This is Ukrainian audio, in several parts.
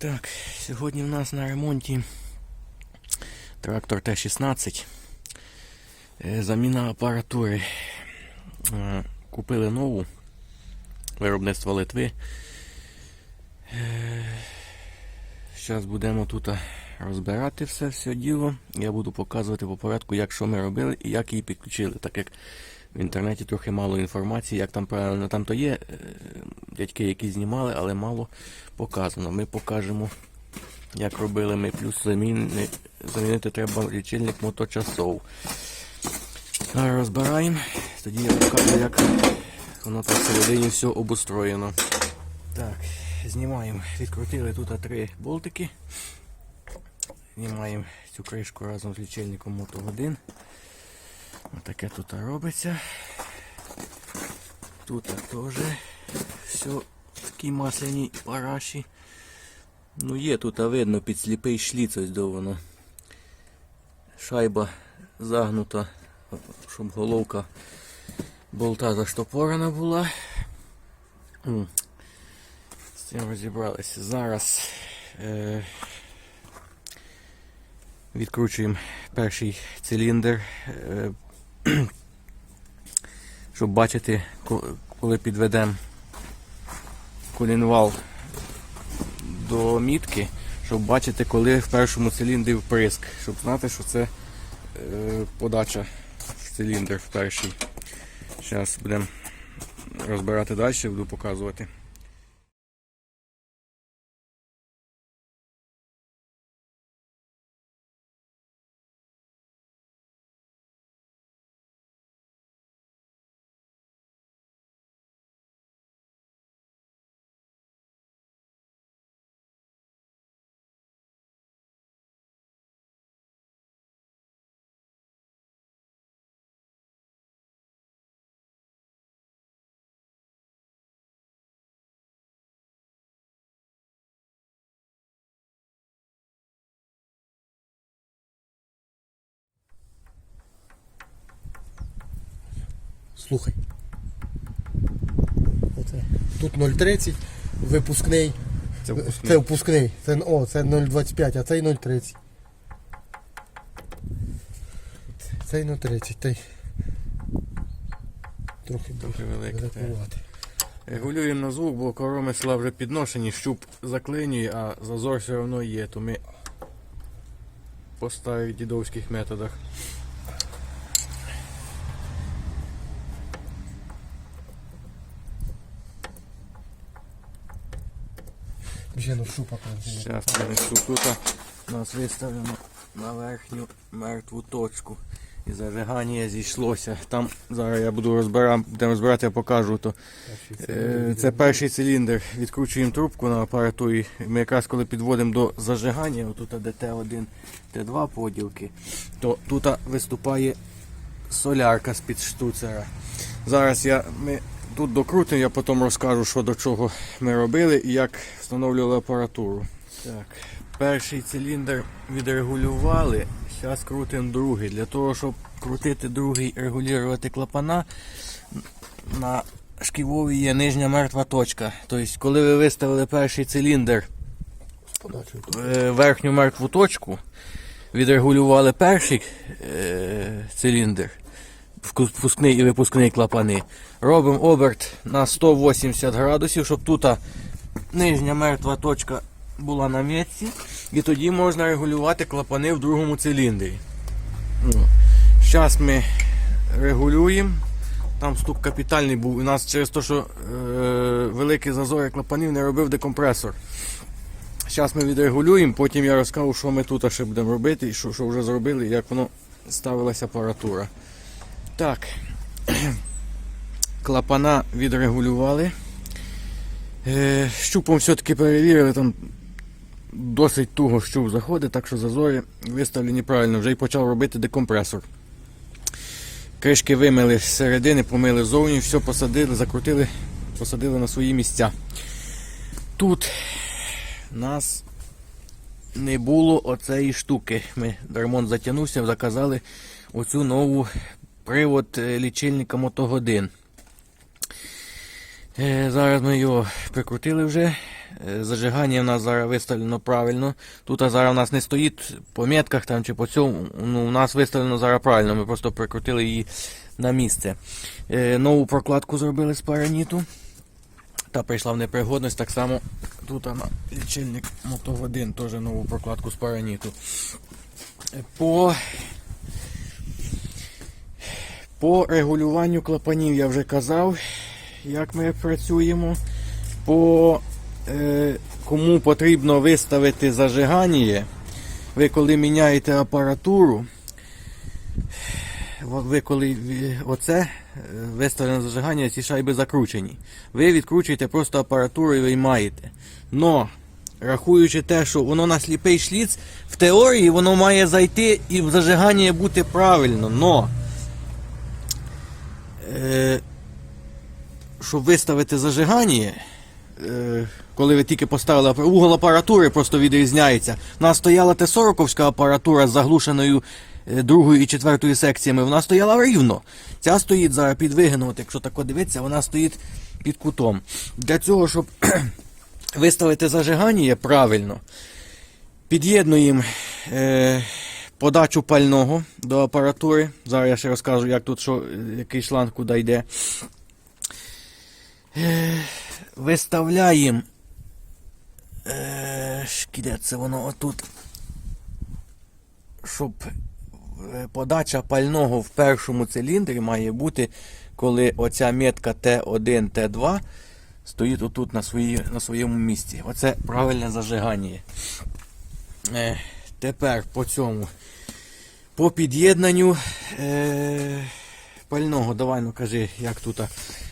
Так, сьогодні в нас на ремонті трактор Т-16. Е, Заміна апаратури. Е, Купили нову виробництва Литви. Зараз будемо тут розбирати все, все діло. Я буду показувати по порядку, як що ми робили і як її підключили. Так як в інтернеті трохи мало інформації, як там правильно там то є е, дядьки, які знімали, але мало показано. Ми покажемо, як робили ми, плюс заміни, замінити треба лічильник моточасов. Розбираємо, тоді я покажу, як воно там всередині все обустроєно. Так, знімаємо. Відкрутили тут три болтики. Знімаємо цю кришку разом з лічильником Moto 1. Отаке тут робиться. Тут теж все в такій масляній параші. Ну є тут а видно під сліпий шліц ось до. Шайба загнута, щоб головка болта заштопорена була. З цим розібралися. Зараз е, відкручуємо перший циліндр, е, щоб бачити, коли підведемо колінвал до мітки, щоб бачити, коли в першому циліндрі вприск, щоб знати, що це е, подача в циліндр в перший. Зараз будемо розбирати далі, буду показувати. Слухай. Оце. Тут 0,30, випускний. Це Це впускний. Це, о, це 0,25, а цей 0,30. Цей 0,30. Той трохи Трохи великий. Регулюємо на звук, бо коромисла вже підношені, щуп заклинює, а зазор все одно є, то ми по старих дідовських методах. Ще ну шупа там. Зараз принесу тут у нас виставлено на верхню мертву точку. І зажигання зійшлося. Там зараз я буду розбирати, будемо розбирати, я покажу. То, е, це перший циліндр. Відкручуємо трубку на апаратурі. Ми якраз коли підводимо до зажигання, отут де Т1, Т2 поділки, то тут виступає солярка з-під штуцера. Зараз я, ми тут докрутимо, я потім розкажу, що до чого ми робили і як встановлювали апаратуру. Так, перший циліндр відрегулювали. Зараз крутимо другий. Для того, щоб крутити другий і регулювати клапана, на шківові є нижня мертва точка. Тобто, коли ви виставили перший циліндр е, верхню мертву точку, відрегулювали перший е, циліндр, впускний і випускний клапани. Робимо оберт на 180 градусів, щоб тут нижня мертва точка була на місці. І тоді можна регулювати клапани в другому циліндрі. Зараз ми регулюємо. Там стук капітальний був. У нас через те, що е, великі зазори клапанів не робив декомпресор. Зараз ми відрегулюємо, потім я розкажу, що ми тут ще будемо робити, і що, що вже зробили, як воно ставилася апаратура. Так. Клапана відрегулювали. Е, щупом все-таки перевірили, там досить туго щуп заходить, так що зазори виставлені правильно, вже й почав робити декомпресор. Кришки вимили з середини, помили ззовні, все посадили, закрутили, посадили на свої місця. Тут нас не було оцеї штуки. Ми ремонт затягнувся, заказали оцю нову привод е, лічильника мотогодин. Е, Зараз ми його прикрутили вже. Е, Зажигання в нас зараз виставлено правильно. Тут зараз у нас не стоїть по метках там чи по цьому. Ну, у нас виставлено зараз правильно. Ми просто прикрутили її на місце. Нову прокладку зробили з параніту. Та прийшла в непригодність. Так само тут на лічильник мотогодин теж нову прокладку з параніту. По по регулюванню клапанів я вже казав, як ми працюємо. По е, кому потрібно виставити зажигання, ви коли міняєте апаратуру, ви коли оце е, виставлене зажигання, ці шайби закручені. Ви відкручуєте просто апаратуру і виймаєте. Но, рахуючи те, що воно на сліпий шліц, в теорії воно має зайти і в зажигання бути правильно. Но щоб виставити зажигання, е, коли ви тільки поставили угол апаратури просто відрізняється. У нас стояла Т-40 апаратура з заглушеною е, другою і четвертою секціями. Вона стояла рівно. Ця стоїть зараз під якщо так дивитися, вона стоїть під кутом. Для цього, щоб виставити зажигання правильно, під'єднуємо е, подачу пального до апаратури. Зараз я ще розкажу, як тут що, який шланг куди йде. Виставляємо. Е, шкіде це воно отут. Щоб е, подача пального в першому циліндрі має бути, коли оця метка Т1, Т2 стоїть отут на, свої, на своєму місці. Оце правильне зажигання. Тепер по цьому. По під'єднанню е, пального, давай ну кажи, як тут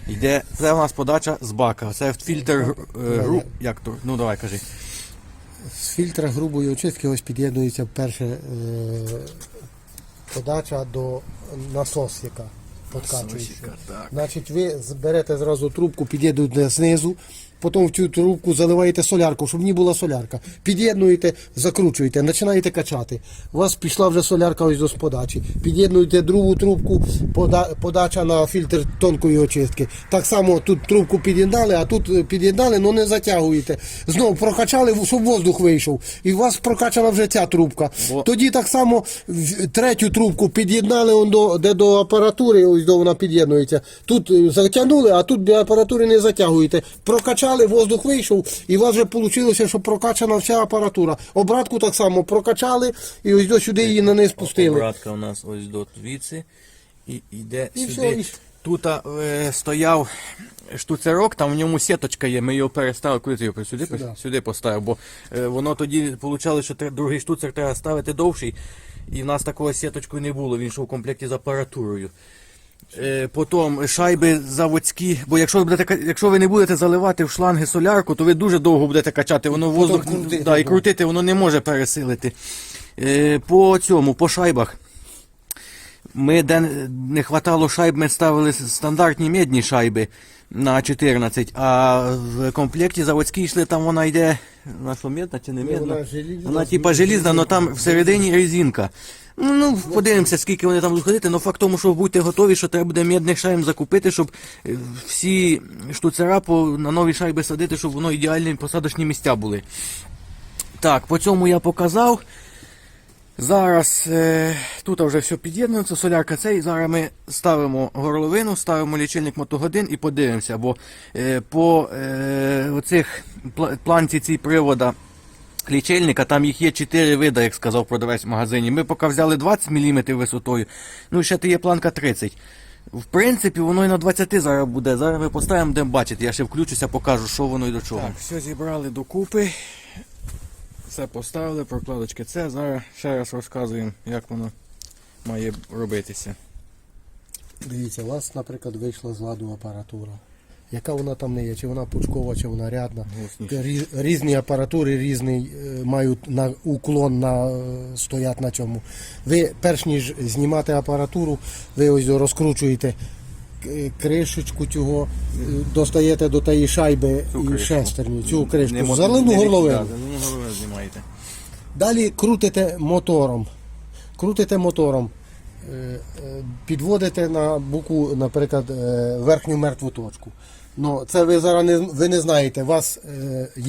йде. Це у нас подача з бака. Це фільтр е, гру. Як то? Ну давай кажи. З фільтра грубої очистки ось під'єднується перше е, подача до насос, яка подкачується. Значить, ви зберете зразу трубку, під'єднуєте знизу, потім в цю трубку заливаєте солярку, щоб ній була солярка. Під'єднуєте, закручуєте, починаєте качати. У вас пішла вже солярка ось до подачі. Під'єднуєте другу трубку, подача на фільтр тонкої очистки. Так само тут трубку під'єднали, а тут е, під'єднали, але не затягуєте. Знову прокачали, щоб воздух вийшов. І у вас прокачана вже ця трубка. Бо- Тоді так само третю трубку під'єднали, он до, де до апаратури, ось до вона під'єднується. Тут е, затягнули, а тут до апаратури не затягуєте. Прокачали, воздух вийшов, і у вас вже вийшло, що прокачана вся апаратура. Обратку так само прокачали, і ось до сюди її на неї спустили. Обратка у нас ось до звідси і йде І сюди. все, і- Тут е, стояв штуцерок, там в ньому сіточка є, ми його переставили, куди ти його сюди, Сюди. сюди поставив, бо е, воно тоді вийшло, що другий штуцер треба ставити довший, і в нас такого сіточку не було, він йшов в комплекті з апаратурою. Е, Потім шайби заводські, бо якщо ви, будете, якщо ви не будете заливати в шланги солярку, то ви дуже довго будете качати, воно воздух крутити, да, і крутити воно не може пересилити. Е, По цьому, по шайбах. Ми де не хватало шайб, ми ставили стандартні медні шайби на 14, а в комплекті заводські йшли, там вона йде. Вона що, медна чи не медна? вона Вона типа желізна, але там всередині резинка. Ну, ну, подивимося, скільки вони там будуть ходити, але факт в тому, що будьте готові, що треба буде медних шайб закупити, щоб е, всі штуцера на нові шайби садити, щоб воно ідеальні посадочні місця були. Так, по цьому я показав. Зараз е, тут вже все під'єднується, солярка цей. Зараз ми ставимо горловину, ставимо лічильник мотогодин і подивимося, бо е, по е, оцих планці цій привода лічильника, там їх є 4 види, як сказав продавець в магазині. Ми поки взяли 20 мм висотою, ну ще ти є планка 30 В принципі, воно і на 20 зараз буде. Зараз ми поставимо, де бачити. Я ще включуся, покажу, що воно і до чого. Так, все зібрали докупи. Все поставили, прокладочки це. Зараз ще раз розказуємо, як воно має робитися. Дивіться, у вас, наприклад, вийшла з ладу апаратура. Яка вона там не є, чи вона пучкова, чи вона рядна. Різ- Різні апаратури різний е, мають на уклон на е, стоять на цьому. Ви перш ніж знімати апаратуру, ви ось розкручуєте кришечку цього, е, достаєте до тієї шайби Цю і кришку. шестерню, цю кришку, Не. Да, горловину знімаєте. Далі крутите мотором. Крутите мотором. е, підводите на буку, наприклад, е, верхню мертву точку. Ну, це ви зараз не, ви не знаєте. У вас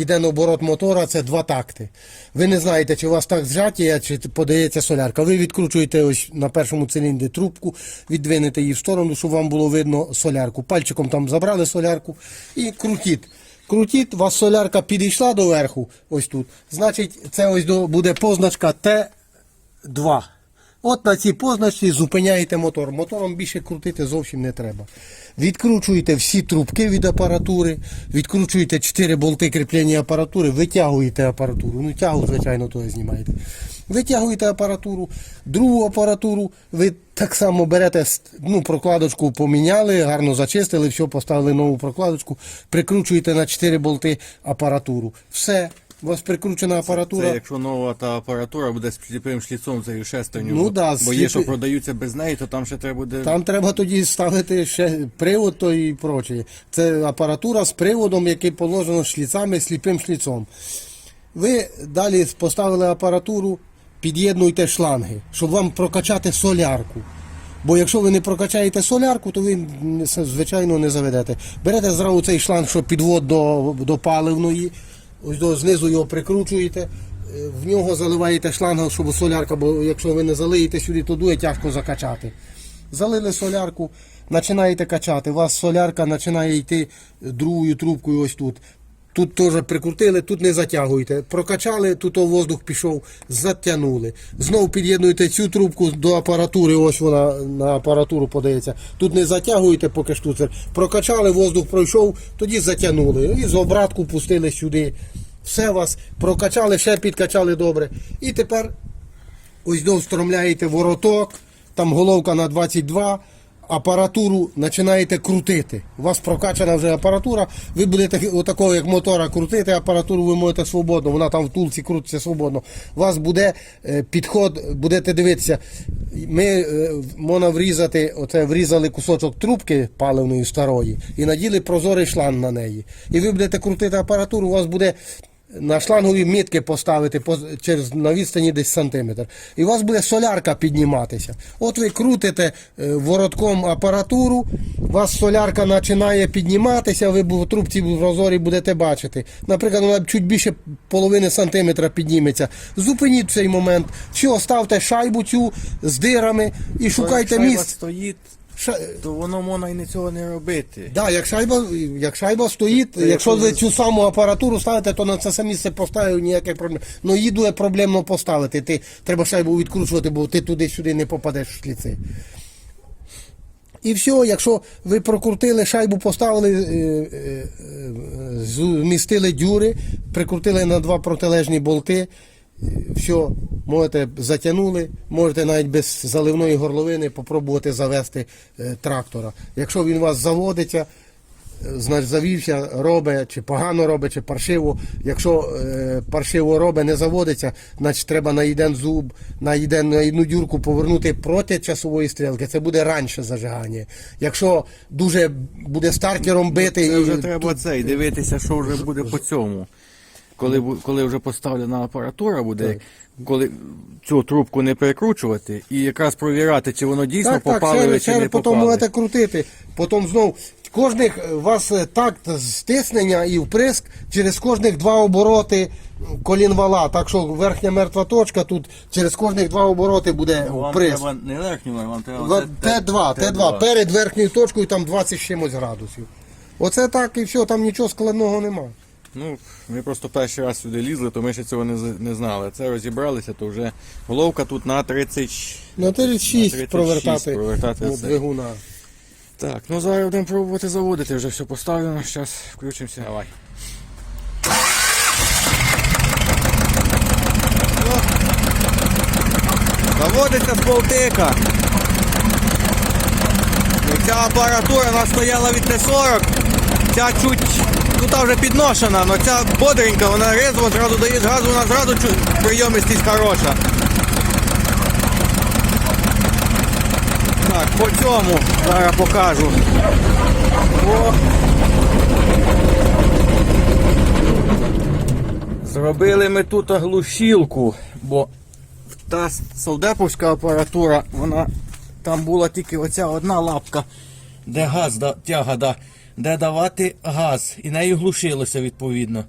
е, оборот мотора, це два такти. Ви не знаєте, чи у вас так зжаття, чи подається солярка. Ви відкручуєте ось на першому циліндрі трубку, відвинете її в сторону, щоб вам було видно солярку. Пальчиком там забрали солярку і крутіть. Крутіть, у вас солярка підійшла до верху, ось тут. Значить, це ось буде позначка Т2. От на цій позначці зупиняєте мотор. Мотором більше крутити зовсім не треба. Відкручуєте всі трубки від апаратури, відкручуєте 4 болти кріплення апаратури, витягуєте апаратуру. Ну, тягу, звичайно, то знімаєте. Витягуєте апаратуру, другу апаратуру, ви так само берете ну, прокладочку, поміняли, гарно зачистили, все, поставили нову прокладочку, прикручуєте на 4 болти апаратуру. Все. У вас прикручена апаратура. Це якщо нова та апаратура буде з сліпим шліцом цією шестерню. Ну да, бо є, що продаються без неї, то там ще треба буде. Там треба тоді ставити ще привод то і прочее. Це апаратура з приводом, який положено шліцами, сліпим шліцом. Ви далі поставили апаратуру, під'єднуйте шланги, щоб вам прокачати солярку. Бо якщо ви не прокачаєте солярку, то ви звичайно не заведете. Берете зразу цей шланг, що підвод до, до паливної, ось до знизу його прикручуєте, е, в нього заливаєте шланг, щоб солярка, бо якщо ви не залиєте сюди, то дує тяжко закачати. Залили солярку, починаєте качати. У вас солярка починає йти другою трубкою ось тут. Тут теж прикрутили, тут не затягуєте. Прокачали, тут воздух пішов, затягнули. Знову під'єднуєте цю трубку до апаратури, ось вона на апаратуру подається. Тут не затягуєте, поки штуцер. Прокачали, воздух пройшов, тоді затягнули. І з обратку пустили сюди. Все вас прокачали, ще підкачали добре. І тепер ось встромляєте вороток, там головка на 22, апаратуру починаєте крутити. У вас прокачана вже апаратура, ви будете отакого, як мотора, крутити апаратуру, ви можете свободно, вона там в тулці крутиться свободно. У вас буде е, підход, будете дивитися. Ми е, можна врізати, оце врізали кусочок трубки паливної старої і наділи прозорий шланг на неї. І ви будете крутити апаратуру, у вас буде на шлангові мітки поставити по- через на відстані десь сантиметр. І у вас буде солярка підніматися. От ви крутите е, воротком апаратуру, у вас солярка починає підніматися, ви в трубці в розорі будете бачити. Наприклад, вона чуть більше половини сантиметра підніметься. Зупиніть цей момент. Все, ставте шайбу цю з дирами і шукайте місце. стоїть, Ша- то воно можна і не цього не робити. Да, як шайба, як шайба стоїть, Це якщо ви цю саму апаратуру ставите, то на це саме місце поставив ніяких проблем. Ну їду є проблемно поставити. Ти треба шайбу відкручувати, бо ти туди-сюди не попадеш в шліци. І все, якщо ви прокрутили шайбу, поставили, е, е, е, змістили дюри, прикрутили на два протилежні болти, все, можете затягнули, можете навіть без заливної горловини попробувати завести е, трактора. Якщо він у вас заводиться, е, значить завівся, робить, чи погано робить, чи паршиво. Якщо е, паршиво робить, не заводиться, значить треба на один зуб, на, один, на одну дюрку повернути проти часової стрілки. Це буде раніше зажигання. Якщо дуже буде стартером бити, Це і вже треба цей дивитися, що вже буде по цьому. Коли, коли вже поставлена апаратура буде, коли цю трубку не перекручувати і якраз провіряти, чи воно дійсно так, так, попали чи ще не потім попали. будете крутити. Потім знов кожних е, у вас е, такт стиснення і вприск через кожних два обороти колін вала. Так що верхня мертва точка тут через кожних два обороти буде Вам вприск. треба не верхню, вам треба Ва- оце Т2, Т2, перед верхньою точкою там 20 чимось градусів. Оце так і все, там нічого складного немає. Ну, ми просто перший раз сюди лізли, то ми ще цього не, не знали. Це розібралися, то вже головка тут на 30... На 36 36 провертати, провертати двигуна. Так, ну зараз будемо пробувати заводити, вже все поставлено, зараз включимося. Давай. Заводиться з болтика. Ну, Ця апаратура нас стояла від Т-40. Ця чуть, ну та вже підношена, але ця бодренька, вона резво, зразу даєш газу, вона зразу прийомистість хороша. Так, по цьому зараз покажу. О. Зробили ми тут глушілку, бо та солдеповська апаратура, вона там була тільки оця одна лапка, де газ да, тяга, да, де давати газ, і нею глушилося відповідно.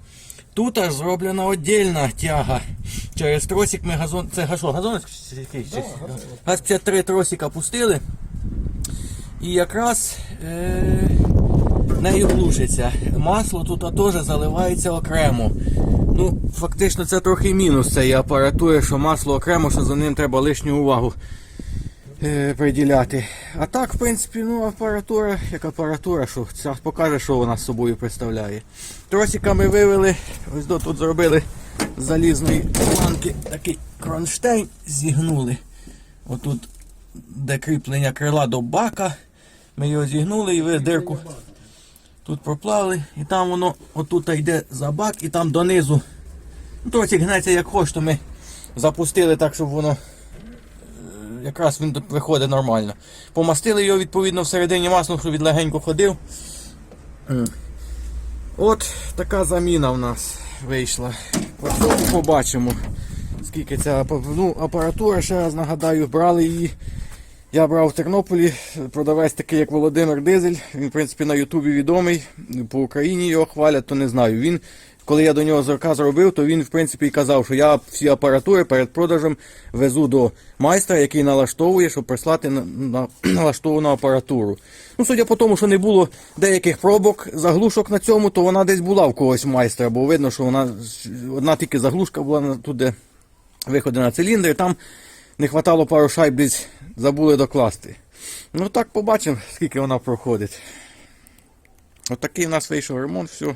Тут аж зроблена віддільна тяга. Через тросик ми газон. Це газон, газон Газ 53 тросика пустили. І якраз е, нею глушиться. Масло тут теж заливається окремо. Ну, фактично це трохи мінус цієї апаратури, що масло окремо, що за ним треба лишню увагу приділяти. А так, в принципі, ну, апаратура, як апаратура, що час покаже, що вона з собою представляє. Тросиками вивели, ось до тут зробили з залізної планки такий кронштейн, зігнули. Отут, де кріплення крила до бака, ми його зігнули і ви дирку тут проплавили, і там воно отут йде за бак, і там донизу. Ну, тросик гнеться як хоч, то ми запустили так, щоб воно якраз він тут виходить нормально. Помастили його відповідно всередині маслом, щоб він легенько ходив. От така заміна в нас вийшла. По цьому побачимо. Скільки ця ну, апаратура, ще раз нагадаю, брали її. Я брав в Тернополі, продавець такий, як Володимир Дизель. Він, в принципі, на Ютубі відомий. По Україні його хвалять, то не знаю. Він, коли я до нього заказ зробив, то він, в принципі, і казав, що я всі апаратури перед продажем везу до майстра, який налаштовує, щоб прислати на, на налаштовану апаратуру. Ну, судя по тому, що не було деяких пробок, заглушок на цьому, то вона десь була в когось майстра, бо видно, що вона одна тільки заглушка була тут, де виходи на циліндри, там не хватало пару шайб десь забули докласти. Ну так побачимо, скільки вона проходить. Отакий у нас вийшов ремонт, все.